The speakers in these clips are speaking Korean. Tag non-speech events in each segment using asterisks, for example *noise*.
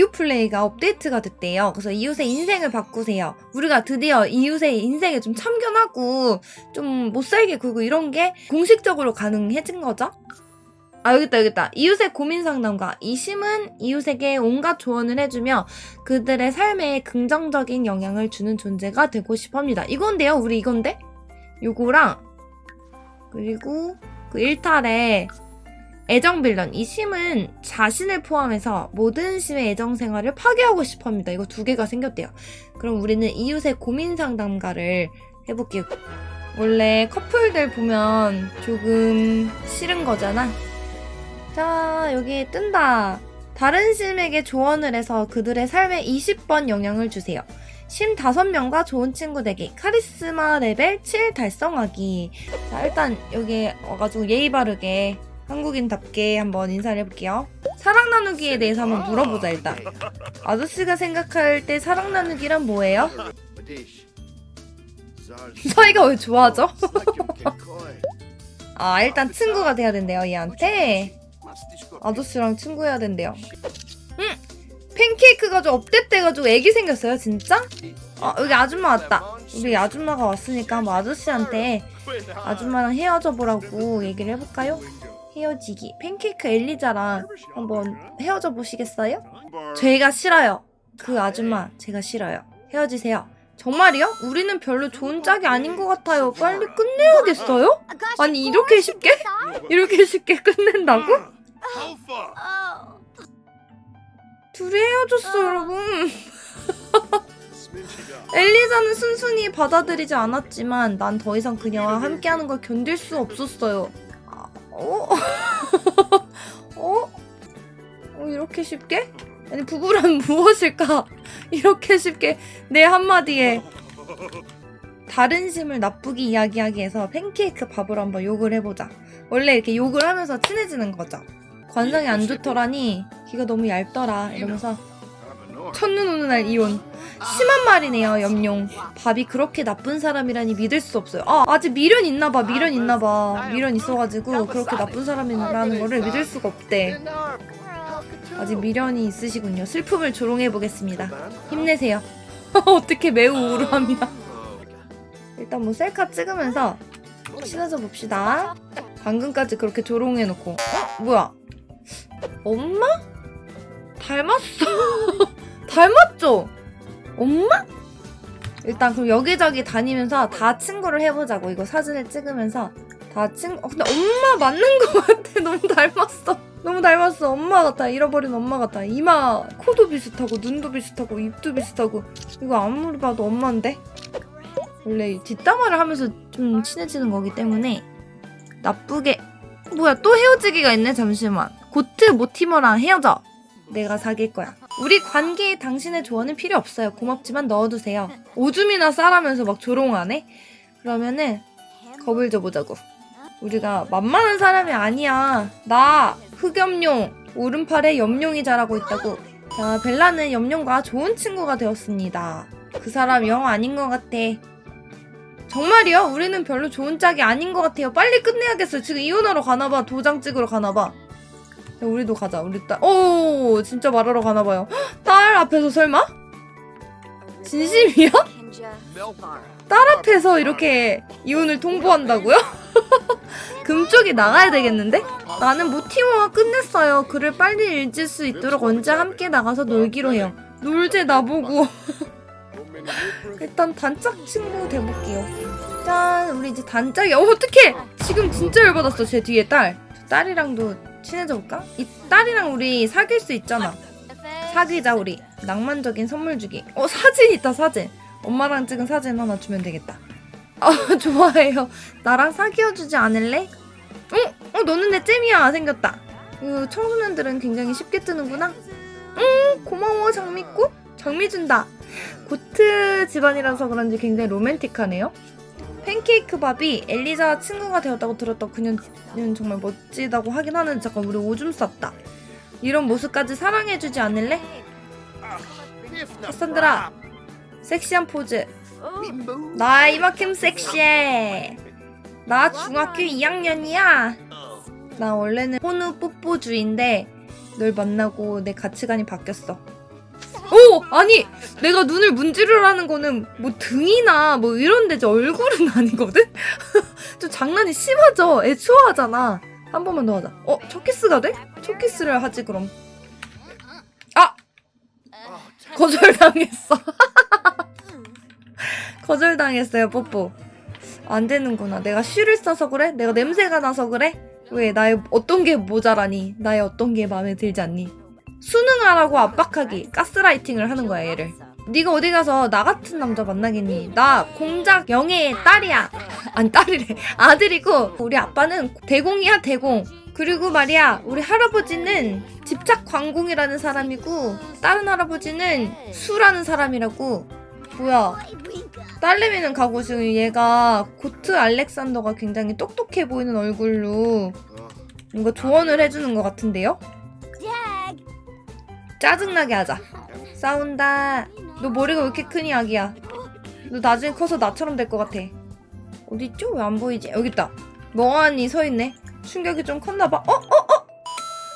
이웃 플레이가 업데이트가 됐대요. 그래서 이웃의 인생을 바꾸세요. 우리가 드디어 이웃의 인생에 좀 참견하고 좀 못살게 굴고 이런 게 공식적으로 가능해진 거죠. 아 여기 있다 여기 있다 이웃의 고민 상담가 이심은 이웃에게 온갖 조언을 해주며 그들의 삶에 긍정적인 영향을 주는 존재가 되고 싶어합니다 이건데요 우리 이건데 요거랑 그리고 그 일탈에 애정 빌런 이 심은 자신을 포함해서 모든 심의 애정 생활을 파괴하고 싶어합니다 이거 두 개가 생겼대요 그럼 우리는 이웃의 고민 상담가를 해볼게요 원래 커플들 보면 조금 싫은 거잖아 자, 여기 뜬다. 다른 심에게 조언을 해서 그들의 삶에 20번 영향을 주세요. 심 5명과 좋은 친구 되기. 카리스마 레벨 7 달성하기. 자, 일단 여기 와가지고 예의 바르게 한국인답게 한번 인사를 해볼게요. 사랑 나누기에 대해서 한번 물어보자, 일단. 아저씨가 생각할 때 사랑 나누기란 뭐예요? *laughs* 사이가 왜 좋아하죠? *laughs* 아, 일단 친구가 돼야 된대요, 얘한테. 아저씨랑 친구해야 된대요. 응! 팬케이크가 좀 업데이트돼가지고 애기 생겼어요, 진짜? 아, 여기 아줌마 왔다. 우리 아줌마가 왔으니까 한번 아저씨한테 아줌마랑 헤어져 보라고 얘기를 해볼까요? 헤어지기. 팬케이크 엘리자랑 한번 헤어져 보시겠어요? 제가 싫어요. 그 아줌마, 제가 싫어요. 헤어지세요. 정말이요? 우리는 별로 좋은 짝이 아닌 것 같아요. 빨리 끝내야겠어요? 아니, 이렇게 쉽게? 이렇게 쉽게 끝낸다고? 둘이 헤어졌어, 여러분. 엘리자는 순순히 받아들이지 않았지만 난 더 이상 그녀와 함께하는 걸 견딜 수 없었어요. 아, 어? *laughs* 어? 어? 이렇게 쉽게? 아니 부부란 *laughs* 무엇일까? *laughs* 이렇게 쉽게 내 한마디에 다른 심을 나쁘게 이야기하기 위해서 팬케이크 밥을 한번 욕을 해보자. 원래 이렇게 욕을 하면서 친해지는 거죠. 관상이 안 좋더라니 귀가 너무 얇더라 이러면서 첫눈 오는 날 이혼. 심한 말이네요 염룡. 밥이 그렇게 나쁜 사람이라니 믿을 수 없어요. 아 아직 미련 있나 봐 미련 있나 봐. 미련 있어가지고 그렇게 나쁜 사람이라는 거를 믿을 수가 없대. 아직 미련이 있으시군요. 슬픔을 조롱해 보겠습니다. 힘내세요. *laughs* 어떻게 매우 우울함이야 일단 뭐 셀카 찍으면서 친해져 봅시다. 방금까지 그렇게 조롱해 놓고. 어? 뭐야? 엄마? 닮았어 *laughs* 닮았죠? 엄마? 일단 그럼 여기저기 다니면서 다 친구를 해보자고. 이거 사진을 찍으면서 다 친구 어, 근데 엄마 맞는 거 같아. *laughs* 너무 닮았어. 너무 닮았어. 엄마 같아. 잃어버린 엄마 같아. 이마 코도 비슷하고 눈도 비슷하고 입도 비슷하고. 이거 아무리 봐도 엄마인데? 원래 뒷담화를 하면서 좀 친해지는 거기 때문에 나쁘게. 뭐야 또 헤어지기가 있네 잠시만. 고트 모티머랑 헤어져. 내가 사귈 거야 우리 관계에 당신의 조언은 필요 없어요 고맙지만 넣어두세요 오줌이나 싸라면서 막 조롱하네 그러면은 겁을 줘보자고 우리가 만만한 사람이 아니야 나 흑염룡 오른팔에 염룡이 자라고 있다고 자 벨라는 염룡과 좋은 친구가 되었습니다 그 사람 영 아닌 것 같아 정말이요? 우리는 별로 좋은 짝이 아닌 것 같아요. 빨리 끝내야겠어요. 지금 이혼하러 가나봐. 도장 찍으러 가나봐. 야, 우리도 가자. 우리 딸. 오, 진짜 말하러 가나 봐요. 헉, *gasps* 딸 앞에서 설마? 진심이야? 딸 앞에서 이렇게 이혼을 통보한다고요? *laughs* 금쪽이 나가야 되겠는데? 나는 모티모가 끝냈어요. 글을 빨리 읽을 수 있도록 언제 함께 나가서 놀기로 해요. 놀제 나보고. *laughs* 일단 단짝 친구 돼볼게요. 짠, 우리 이제 단짝이야. 어, 어떡해! 지금 진짜 열받았어, 제 뒤에 딸. 딸이랑도 친해져 볼까? 이 딸이랑 우리 사귈 수 있잖아. 사귀자, 우리. 낭만적인 선물 주기. 어, 사진 있다, 사진. 엄마랑 찍은 사진 하나 주면 되겠다. 아, *laughs* 좋아해요. 나랑 사귀어주지 않을래? 어? 어, 너는 내 잼이야. 생겼다. 그 청소년들은 굉장히 쉽게 뜨는구나. 응, 고마워, 장미꽃. 장미 준다. 고트 집안이라서 그런지 굉장히 로맨틱하네요. 팬케이크 밥이 엘리자와 친구가 되었다고 들었다. 그녀는 정말 멋지다고 하긴 하는데 잠깐 우리 오줌 쌌다. 이런 모습까지 사랑해주지 않을래? 카산드라 섹시한 포즈. 나 이만큼 섹시해. 나 중학교 2학년이야. 나 원래는 혼우 뽀뽀주의인데 널 만나고 내 가치관이 바뀌었어. 오 아니 내가 눈을 문지르라는 거는 뭐 등이나 뭐 이런 데지 얼굴은 *laughs* 아니거든? *laughs* 좀 장난이 심하죠? 애 추워하잖아 한 번만 더 하자 어? 첫 키스가 돼? 첫 키스를 하지 그럼 아! 거절당했어 *laughs* 거절당했어요 뽀뽀 안 되는구나 내가 쉬를 써서 그래? 내가 냄새가 나서 그래? 왜 나의 어떤 게 모자라니 나의 어떤 게 마음에 들지 않니? 수능하라고 압박하기 가스라이팅을 하는 거야 얘를 네가 어디 가서 나 같은 남자 만나겠니? 나 공작 영애의 딸이야. *laughs* 아니 딸이래. 아들이고 우리 아빠는 대공이야 대공. 그리고 말이야 우리 할아버지는 집착 관공이라는 사람이고 다른 할아버지는 수라는 사람이라고. 뭐야 딸내미는 가고 지금 얘가 고트 알렉산더가 굉장히 똑똑해 보이는 얼굴로 뭔가 조언을 해주는 것 같은데요? 짜증나게 하자. 싸운다. 너 머리가 왜 이렇게 크니 아기야? 너 나중에 커서 나처럼 될 것 같아. 어딨죠? 왜 안 보이지? 여기 있다. 멍하니 서 있네. 충격이 좀 컸나 봐. 어? 어? 어?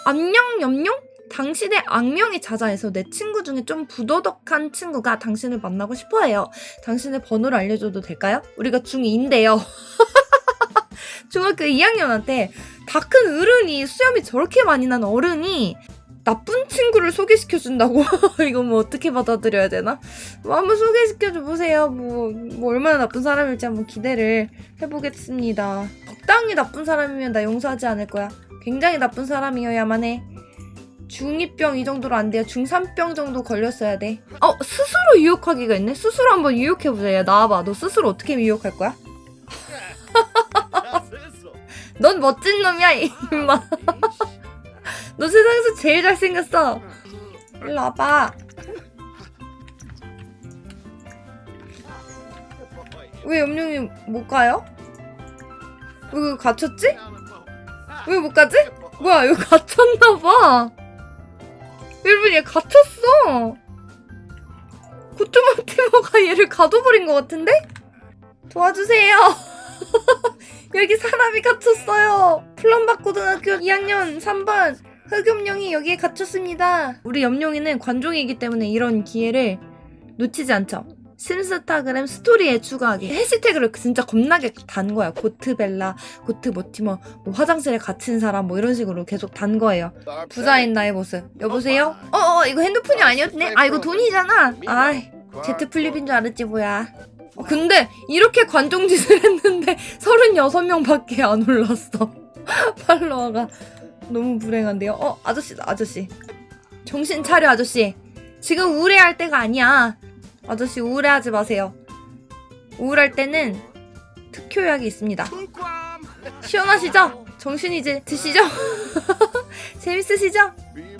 안녕 염룡? 당신의 악명이 자자해서 내 친구 중에 좀 부도덕한 친구가 당신을 만나고 싶어 해요. 당신의 번호를 알려줘도 될까요? 우리가 중2인데요. *laughs* 중학교 2학년한테 다 큰 어른이 수염이 저렇게 많이 난 어른이 나쁜 친구를 소개시켜준다고? 이거 뭐 어떻게 받아들여야 되나? 뭐 한번 소개시켜줘 보세요. 뭐, 뭐 얼마나 나쁜 사람일지 한번 기대를 해보겠습니다. 적당히 나쁜 사람이면 나 용서하지 않을 거야. 굉장히 나쁜 사람이어야만 해. 중2병 이 정도로 안 돼요. 중3병 정도 걸렸어야 돼. 어, 스스로 유혹하기가 있네? 스스로 한번 유혹해보자. 야, 나와봐. 너 스스로 어떻게 유혹할 거야? 넌 멋진 놈이야, 임마. 너 세상에서 제일 잘생겼어. 일로 와봐. 왜 염룡이 못 가요? 왜 갇혔지? 왜 못 가지? 뭐야 여기 갇혔나봐. 여러분 얘 갇혔어. 고트마티머가 얘를 가둬버린 것 같은데? 도와주세요. *laughs* 여기 사람이 갇혔어요. 플럼바고등학교 2학년 3번 흑염룡이 여기에 갇혔습니다. 우리 염룡이는 관종이기 때문에 이런 기회를 놓치지 않죠. 심스타그램 스토리에 추가하기 해시태그를 진짜 겁나게 단 거야. 고트벨라, 고트모티머, 뭐 화장실에 갇힌 사람 뭐 이런 식으로 계속 단 거예요. 부자인 나의 모습. 여보세요? 어, 어 이거 핸드폰이 아니었네? 아 이거 돈이잖아. 아이 제트 플립인 줄 알았지 뭐야. 어, 근데 이렇게 관종짓을 했는데 *laughs* 36명 밖에 안 올랐어. *laughs* 팔로워가 너무 불행한데요. 어, 아저씨다, 아저씨. 정신 차려, 아저씨. 지금 우울해할 때가 아니야. 아저씨 우울해하지 마세요. 우울할 때는 특효약이 있습니다. 시원하시죠? 정신 이제 드시죠? *laughs* 재밌으시죠?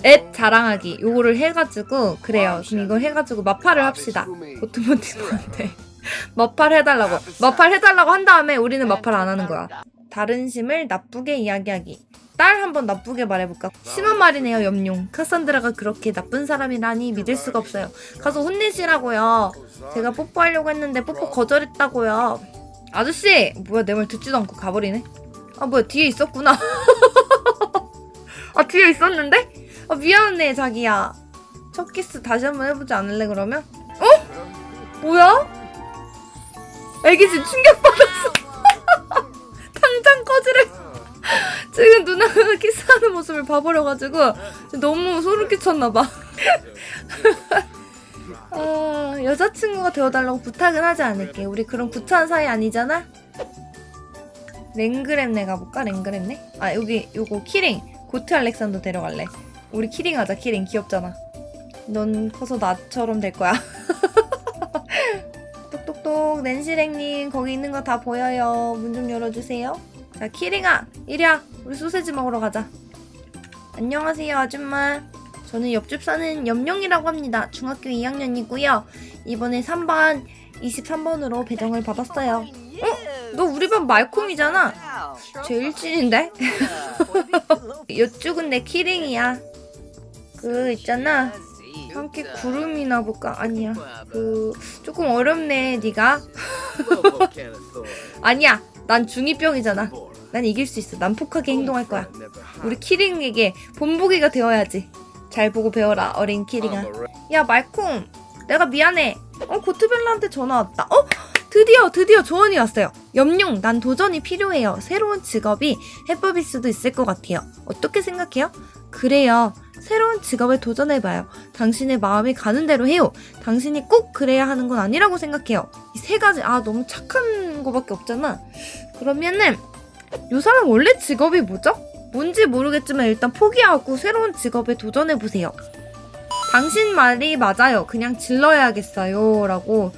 앱 자랑하기 요거를 해가지고 그래요. 그럼 이걸 해가지고 마파를 합시다. 보트모티브한테 *laughs* 마팔 해달라고 마팔 해달라고 한 다음에 우리는 마팔 안 하는 거야. 다른 심을 나쁘게 이야기하기. 딸 한번 나쁘게 말해볼까? 심한 말이네요, 염룡. 카산드라가 그렇게 나쁜 사람이라니 믿을 수가 없어요. 가서 혼내시라고요. 제가 뽀뽀하려고 했는데 뽀뽀 거절했다고요. 아저씨! 뭐야, 내 말 듣지도 않고 가버리네? 아, 뭐야, 뒤에 있었구나. *laughs* 아, 뒤에 있었는데? 아, 미안해, 자기야. 첫 키스 다시 한번 해보지 않을래, 그러면? 어? 뭐야? 애기 지금 충격받았어. 지금 누나가 키스하는 모습을 봐버려가지고 너무 소름 끼쳤나봐. 아, *laughs* 여자친구가 되어달라고 부탁은 하지 않을게. 우리 그런 구차한 사이 아니잖아? 랭그랩네 가볼까? 랭그랩네? 아, 여기 요거 키링. 고트 알렉산더 데려갈래. 우리 키링 하자, 키링. 귀엽잖아. 넌 커서 나처럼 될 거야. *laughs* 똑똑똑 낸시랭님 거기 있는 거 다 보여요 문 좀 열어주세요 자 키링아 이리야 우리 소세지 먹으러 가자. 안녕하세요 아줌마. 저는 옆집 사는 염룡이라고 합니다. 중학교 2학년이고요. 이번에 3반 23번으로 배정을 받았어요. 너 우리 반 말콤이잖아. 제 일진인데? *laughs* 이쪽은 내 키링이야. 그 있잖아. 함께 구름이나 볼까? 아니야. 그 조금 어렵네 네가. *laughs* 아니야. 난 중2병이잖아 난 이길 수 있어. 난폭하게 행동할 거야. 우리 키링에게 본보기가 되어야지. 잘 보고 배워라 어린 키링아. 야 말콤. 내가 미안해. 어 고트벨라한테 전화 왔다. 어? 드디어 드디어 조언이 왔어요. 염룡 난 도전이 필요해요. 새로운 직업이 해법일 수도 있을 것 같아요. 어떻게 생각해요? 그래요. 새로운 직업에 도전해봐요. 당신의 마음이 가는 대로 해요. 당신이 꼭 그래야 하는 건 아니라고 생각해요. 이 세 가지 아 너무 착한 거밖에 없잖아. 그러면은 요 사람 원래 직업이 뭐죠? 뭔지 모르겠지만 일단 포기하고 새로운 직업에 도전해보세요. 당신 말이 맞아요. 그냥 질러야겠어요. 라고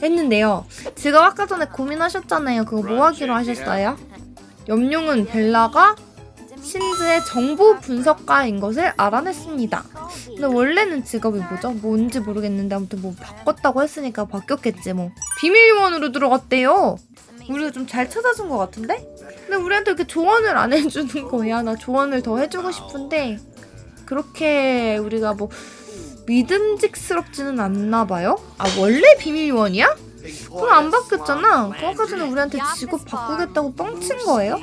했는데요. 지금 아까 전에 고민하셨잖아요. 그거 뭐 하기로 하셨어요? 염룡은 벨라가 신즈의 정보 분석가인 것을 알아냈습니다. 근데 원래는 직업이 뭐죠? 뭔지 모르겠는데 아무튼 뭐 바꿨다고 했으니까 바뀌었겠지 뭐. 비밀 요원으로 들어갔대요. 우리가 좀 잘 찾아준 것 같은데? 근데 우리한테 이렇게 조언을 안 해주는 거야. 나 조언을 더 해주고 싶은데 그렇게 우리가 뭐 믿음직스럽지는 않나 봐요. 아 원래 비밀 요원이야? 그럼 안 바뀌었잖아. 그 전에 우리한테 직업 바꾸겠다고 뻥친 거예요?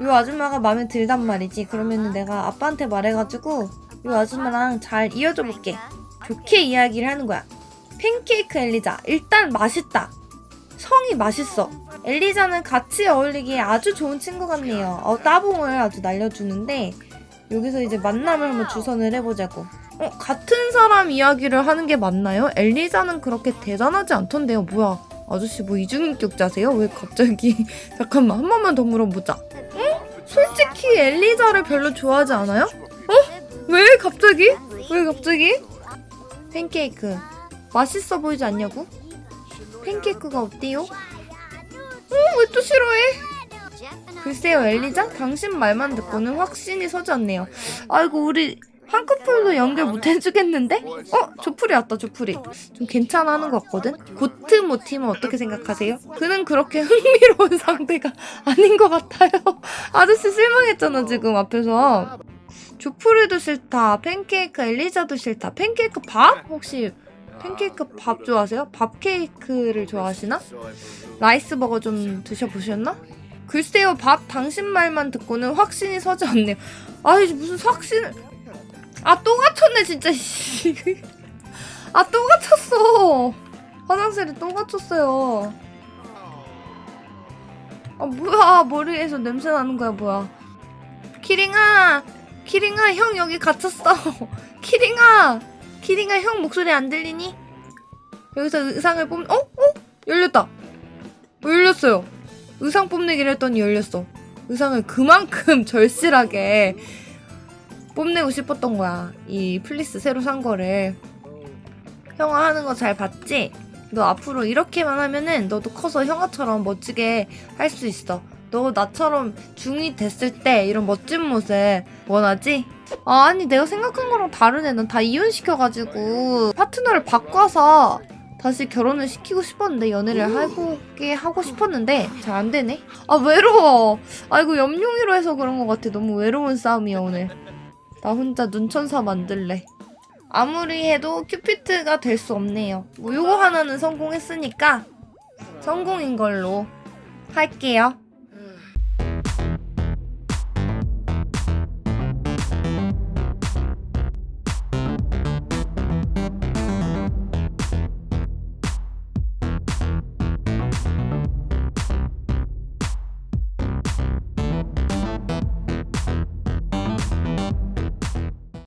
이 아줌마가 마음에 들단 말이지. 그러면은 내가 아빠한테 말해가지고 이 아줌마랑 잘 이어줘 볼게. 좋게 이야기를 하는 거야. 팬케이크 엘리자. 일단 맛있다. 성이 맛있어. 엘리자는 같이 어울리기에 아주 좋은 친구 같네요. 어, 따봉을 아주 날려주는데 여기서 이제 만남을 한번 주선을 해보자고. 어, 같은 사람 이야기를 하는 게 맞나요? 엘리자는 그렇게 대단하지 않던데요. 뭐야? 아저씨 뭐 이중인격자세요? 왜 갑자기 *laughs* 잠깐만 한 번만 더 물어보자. 응? 솔직히 엘리자를 별로 좋아하지 않아요? 어? 왜 갑자기? 왜 갑자기? 팬케이크 맛있어 보이지 않냐고? 팬케이크가 어때요? 어, 왜 또 싫어해? 글쎄요, 엘리자? 당신 말만 듣고는 확신이 서지 않네요. 아이고, 우리 한꺼풀도 연결 못 해주겠는데? 어, 조풀이 왔다, 조풀이. 좀 괜찮아 하는 것 같거든? 고트 모티는 어떻게 생각하세요? 그는 그렇게 흥미로운 *laughs* 상대가 아닌 것 같아요. *laughs* 아저씨 실망했잖아, 지금 앞에서. 조풀이도 싫다. 팬케이크 엘리자도 싫다. 팬케이크 밥? 혹시 팬케이크 밥 좋아하세요? 밥 케이크를 좋아하시나? 라이스 버거 좀 드셔보셨나? 글쎄요, 밥 당신 말만 듣고는 확신이 서지 않네요. 아이 무슨 확신을? 아또 갇혔네 진짜. 씨. *laughs* 아또 갇혔어. 화장실에 또 갇혔어요. 아 뭐야 머리에서 냄새 나는 거야 뭐야? 키링아, 키링아 형 여기 갇혔어. *laughs* 키링아, 키링아 형 목소리 안 들리니? 여기서 의상을 뽑, 어? 어? 열렸다. 어, 열렸어요. 의상 뽐내기를 했더니 열렸어. 의상을 그만큼 *laughs* 절실하게 뽐내고 싶었던 거야. 이 플리스 새로 산 거를. 형아 하는 거 잘 봤지? 너 앞으로 이렇게만 하면은 너도 커서 형아처럼 멋지게 할 수 있어. 너 나처럼 중이 됐을 때 이런 멋진 모습 원하지? 아, 아니 내가 생각한 거랑 다르네. 난 다 이혼시켜가지고 파트너를 바꿔서 다시 결혼을 시키고 싶었는데 연애를 하고게 하고 싶었는데 잘 안 되네. 아 외로워. 아이고 염룡이로 해서 그런 것 같아. 너무 외로운 싸움이야 오늘. 나 혼자 눈천사 만들래. 아무리 해도 큐피트가 될 수 없네요. 뭐 요거 하나는 성공했으니까 성공인 걸로 할게요.